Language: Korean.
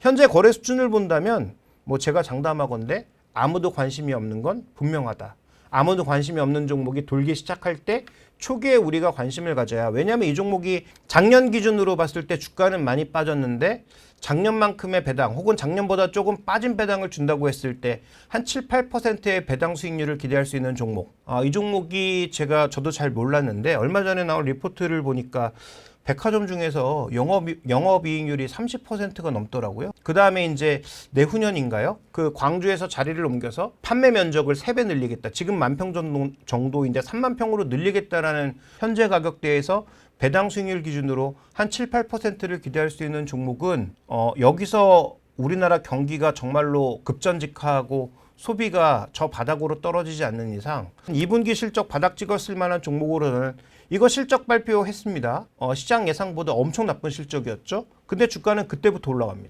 현재 거래 수준을 본다면 뭐 제가 장담하건데 아무도 관심이 없는 건 분명하다. 아무도 관심이 없는 종목이 돌기 시작할 때 초기에 우리가 관심을 가져야 왜냐하면 이 종목이 작년 기준으로 봤을 때 주가는 많이 빠졌는데 작년만큼의 배당 혹은 작년보다 조금 빠진 배당을 준다고 했을 때 한 7, 8%의 배당 수익률을 기대할 수 있는 종목. 아, 이 종목이 제가 저도 잘 몰랐는데 얼마 전에 나온 리포트를 보니까 백화점 중에서 영업 영업 이익률이 30%가 넘더라고요. 그 다음에 이제 내후년인가요? 그 광주에서 자리를 옮겨서 판매 면적을 3배 늘리겠다. 지금 만평 정도, 정도인데 3만 평으로 늘리겠다라는 현재 가격대에서 배당 수익률 기준으로 한 7, 8%를 기대할 수 있는 종목은 어, 여기서 우리나라 경기가 정말로 급전직하고 소비가 저 바닥으로 떨어지지 않는 이상 2분기 실적 바닥 찍었을 만한 종목으로는 이거 실적 발표했습니다. 어, 시장 예상보다 엄청 나쁜 실적이었죠. 근데 주가는 그때부터 올라갑니다.